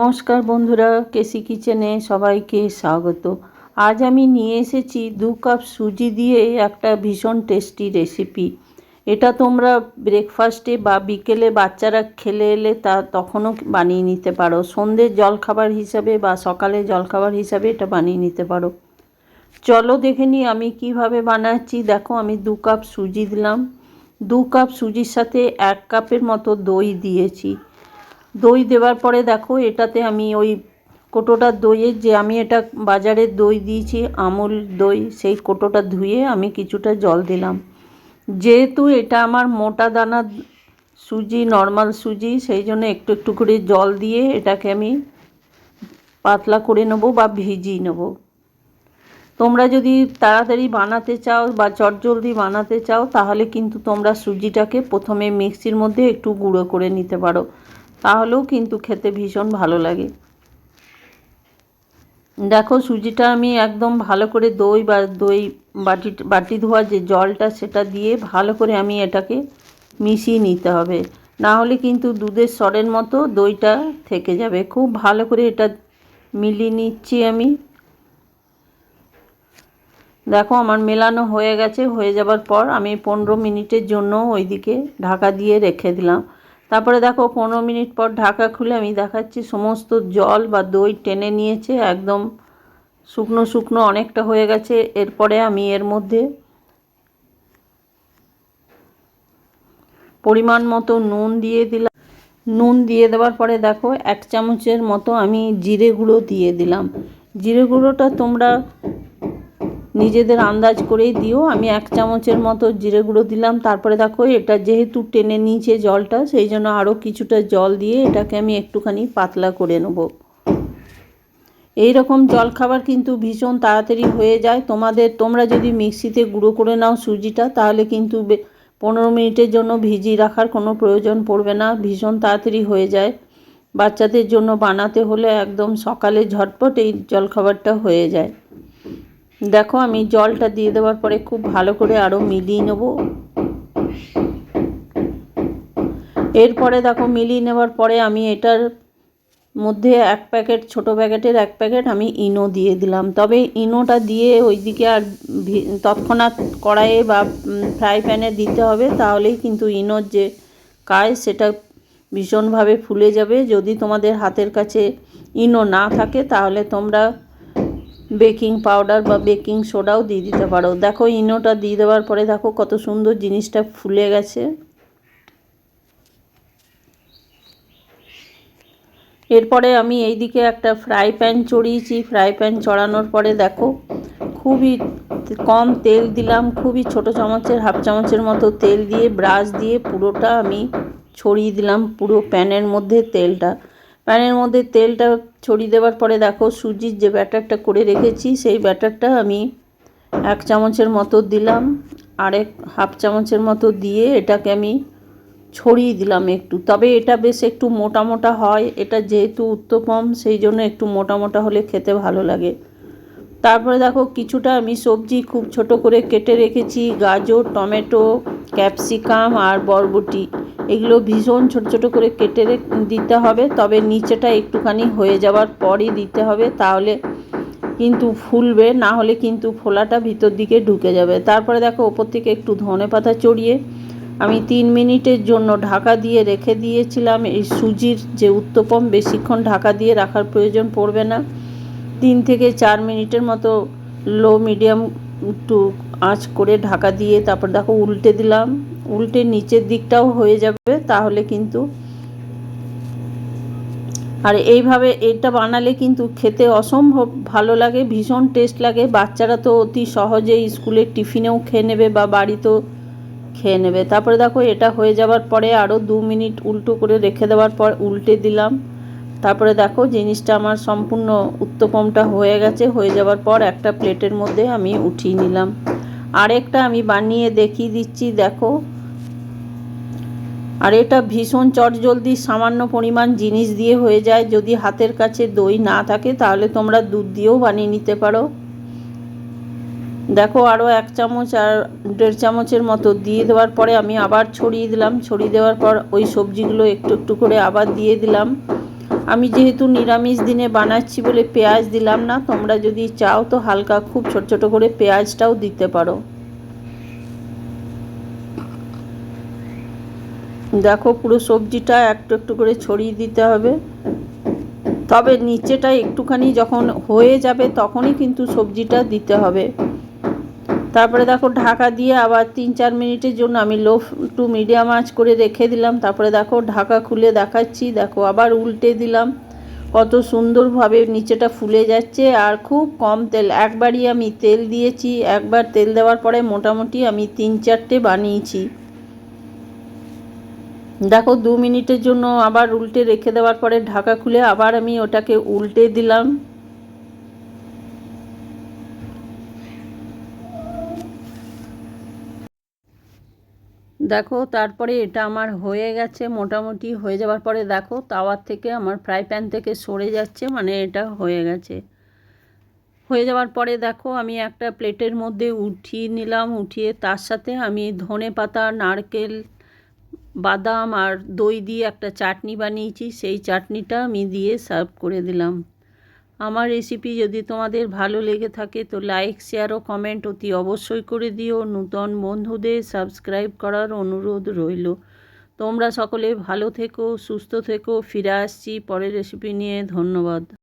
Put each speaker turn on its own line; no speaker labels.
নমস্কার বন্ধুরা, কেসি কিচেনে সবাইকে স্বাগত। আজ আমি নিয়ে এসেছি দু কাপ সুজি দিয়ে একটা ভীষণ টেস্টি রেসিপি। এটা তোমরা ব্রেকফাস্টে বা বিকেলে বাচ্চারা খেলে এলে তা তখনও বানিয়ে নিতে পারো। সন্ধ্যের জলখাবার হিসাবে বা সকালে জলখাবার হিসাবে এটা বানিয়ে নিতে পারো। চলো দেখে নিই আমি কীভাবে বানাচ্ছি। দেখো, আমি দু কাপ সুজি দিলাম। দু কাপ সুজির সাথে এক কাপের মতো দই দিয়েছি। দই দেওয়ার পরে দেখো, এটাতে আমি ওই কোটোটার দইয়ের যে আমি এটা বাজারের দই দিয়েছি, আমুল দই, সেই কোটোটা ধুয়ে আমি কিছুটা জল দিলাম। যেহেতু এটা আমার মোটা দানা সুজি, নর্মাল সুজি, সেই জন্য একটু একটু করে জল দিয়ে এটাকে আমি পাতলা করে নেব বা ভিজিয়ে নেব। তোমরা যদি তাড়াতাড়ি বানাতে চাও বা চটজলদি বানাতে চাও, তাহলে কিন্তু তোমরা সুজিটাকে প্রথমে মিক্সির মধ্যে একটু গুঁড়ো করে নিতে পারো। তাহলেও কিন্তু খেতে ভীষণ ভালো লাগে। দেখো সুজিটা আমি একদম ভালো করে দই বা দই বাটি বাটি ধোয়া যে জলটা সেটা দিয়ে ভালো করে আমি এটাকে মিশিয়ে নিতে হবে। না হলে কিন্তু দুধের সরের মতো দইটা থেকে যাবে। খুব ভালো করে এটা মিলিয়ে নিচ্ছি আমি। দেখো আমার মেলানো হয়ে গেছে, হয়ে যাবার পর আমি পনেরো মিনিটের জন্য ওইদিকে ঢাকা দিয়ে রেখে দিলাম। তারপরে দেখো পনেরো মিনিট পর ঢাকা খুলে আমি দেখাচ্ছি সমস্ত জল বা দই টেনে নিয়েছে, একদম শুকনো শুকনো অনেকটা হয়ে গেছে। এরপরে আমি এর মধ্যে পরিমাণ মতো নুন দিয়ে দিলাম। নুন দিয়ে দেওয়ার পরে দেখো এক চামচের মতো আমি জিরে গুঁড়ো দিয়ে দিলাম। জিরে গুঁড়োটা তোমরা নিজেদের আন্দাজ করেই দিও। আমি এক চামচের মতো জিরে গুঁড়ো দিলাম। তারপরে দেখো, এটা যেহেতু টেনে নিয়েছে জলটা, সেই জন্য আরও কিছুটা জল দিয়ে এটাকে আমি একটুখানি পাতলা করে নেব। এই রকম জলখাবার কিন্তু ভীষণ তাড়াতাড়ি হয়ে যায়। তোমাদের, তোমরা যদি মিক্সিতে গুঁড়ো করে নাও সুজিটা, তাহলে কিন্তু পনেরো মিনিটের জন্য ভিজিয়ে রাখার কোনো প্রয়োজন পড়বে না। ভীষণ তাড়াতাড়ি হয়ে যায়। বাচ্চাদের জন্য বানাতে হলে একদম সকালে ঝটপট এই জলখাবারটা হয়ে যায়। দেখো, আমি জলটা দিয়ে দেওয়ার পরে খুব ভালো করে আরও মিলিয়ে নেব। এরপরে দেখো, মিলিয়ে নেওয়ার পরে আমি এটার মধ্যে এক প্যাকেট, ছোট প্যাকেটের এক প্যাকেট আমি ইনো দিয়ে দিলাম। তবে ইনোটা দিয়ে ওইদিকে আর তৎক্ষণাৎ কড়াইয়ে বা ফ্রাই প্যানে দিতে হবে, তাহলেই কিন্তু ইনোর যে কাজ, সেটা ভীষণভাবে ফুলে যাবে। যদি তোমাদের হাতের কাছে ইনো না থাকে, তাহলে তোমরা বেকিং পাউডার বা বেকিং সোডাও দিয়ে দিতে পারো। দেখো, ইনোটা দিয়ে দেওয়ার পরে দেখো কত সুন্দর জিনিসটা ফুলে গেছে। এরপরে আমি এইদিকে একটা ফ্রাই প্যান চড়িয়েছি। ফ্রাই প্যান চড়ানোর পরে দেখো, খুবই কম তেল দিলাম, খুবই ছোট চামচের, হাফ চামচের মতো তেল দিয়ে, ব্রাশ দিয়ে পুরোটা আমি ছড়িয়ে দিলাম পুরো প্যানের মধ্যে তেলটা। প্যানের মধ্যে তেলটা ছড়িয়ে দেওয়ার পরে দেখো সুজির যে ব্যাটারটা করে রেখেছি, সেই ব্যাটারটা আমি এক চামচের মতো দিলাম। আরেক হাফ চামচের মতো দিয়ে এটাকে আমি ছড়িয়ে দিলাম একটু। তবে এটা বেশ একটু মোটা মোটা হয়, এটা যেহেতু উত্তপম, সেই জন্য একটু মোটা মোটা হলে খেতে ভালো লাগে। তারপরে দেখো কিছুটা আমি সবজি খুব ছোট করে কেটে রেখেছি, গাজর, টমেটো, ক্যাপসিকাম আর বরবটি। এগুলো ভীষণ ছোট ছোট করে কেটে দিতে হবে, তবে নিচেটা একটুখানি হয়ে যাওয়ার পরই দিতে হবে, তাহলে কিন্তু ফুলবে, না হলে কিন্তু ফোলাটা ভিতর দিকে ঢুকে যাবে। তারপরে দেখো, ওপর থেকে একটু ধনে পাতা চড়িয়ে আমি তিন মিনিটের জন্য ঢাকা দিয়ে রেখে দিয়েছিলাম। এই সুজির যে উত্তপম বেশিক্ষণ ঢাকা দিয়ে রাখার প্রয়োজন পড়বে না। তিন থেকে চার মিনিটের মতো লো মিডিয়াম একটু আঁচ করে ঢাকা দিয়ে তারপর দেখো উল্টে দিলাম। উল্টে নিচের দিকটাও হয়ে যাবে, তাহলে কিন্তু আর এইভাবে এটা বানালে কিন্তু খেতে অসম্ভব ভালো লাগে, ভীষণ টেস্ট লাগে। বাচ্চারা তো অতি সহজেই স্কুলের টিফিনেও খেয়ে নেবে বা বাড়িতেও খেয়ে নেবে। তারপরে দেখো এটা হয়ে যাওয়ার পরে আরও দু মিনিট উল্টো করে রেখে দেওয়ার পর উল্টে দিলাম। তারপরে দেখো জিনিসটা আমার সম্পূর্ণ উত্তপমটা হয়ে গেছে। হয়ে যাওয়ার পর একটা প্লেটের মধ্যে আমি উঠিয়ে নিলাম। আরেকটা আমি বানিয়ে দেখিয়ে দিচ্ছি, দেখো। আর এটা ভীষণ চটজলদি সামান্য পরিমাণ জিনিস দিয়ে হয়ে যায়। যদি হাতের কাছে দই না থাকে, তাহলে তোমরা দুধ দিয়েও বানিয়ে নিতে পারো। দেখো আরও এক চামচ আর দেড় চামচের মতো দিয়ে দেওয়ার পরে আমি আবার ছড়িয়ে দিলাম। ছড়িয়ে দেওয়ার পর ওই সবজিগুলো একটু একটু করে আবার দিয়ে দিলাম। আমি যেহেতু নিরামিষ দিনে বানাচ্ছি বলে পেঁয়াজ দিলাম না, তোমরা যদি চাও তো হালকা খুব ছোট ছোট করে পেঁয়াজটাও দিতে পারো। দেখো পুরো সবজিটা একটু একটু করে ছড়িয়ে দিতে হবে। তবে নিচেটা একটুখানি যখন হয়ে যাবে তখনই কিন্তু সবজিটা দিতে হবে। তারপরে দেখো ঢাকা দিয়ে আবার তিন চার মিনিটের জন্য আমি লো টু মিডিয়াম আঁচ করে রেখে দিলাম। তারপরে দেখো ঢাকা খুলে দেখাচ্ছি। দেখো আবার উল্টে দিলাম। কত সুন্দরভাবে নিচেটা ফুলে যাচ্ছে আর খুব কম তেল। একবারই আমি তেল দিয়েছি। একবার তেল দেওয়ার পরে মোটামুটি আমি তিন চারটে বানিয়েছি। দেখো দু মিনিটের জন্য আবার উল্টে রেখে দেওয়ার পরে ঢাকা খুলে আবার আমি ওটাকে উল্টে দিলাম। দেখো, তারপরে এটা আমার হয়ে গেছে, মোটামুটি হয়ে যাওয়ার পরে দেখো, তাওয়ার থেকে আমার ফ্রাই প্যান থেকে সরে যাচ্ছে মানে এটা হয়ে গেছে। হয়ে যাওয়ার পরে দেখো, আমি একটা প্লেটের মধ্যে উঠিয়ে নিলাম, উঠিয়ে তার সাথে আমি ধনে পাতা, নারকেল, বাদাম আর দই দিয়ে একটা চাটনি বানিয়েছি, সেই চাটনিটা আমি দিয়ে সার্ভ করে দিলাম। আমার রেসিপি যদি তোমাদের ভালো লেগে থাকে তো লাইক শেয়ার ও কমেন্ট অতি অবশ্যই করে দিও। নূতন বন্ধুদের সাবস্ক্রাইব করার অনুরোধ রইল। তোমরা সকলে ভালো থেকো, সুস্থ থেকো, ফিরে আসছি পরের রেসিপি নিয়ে। ধন্যবাদ।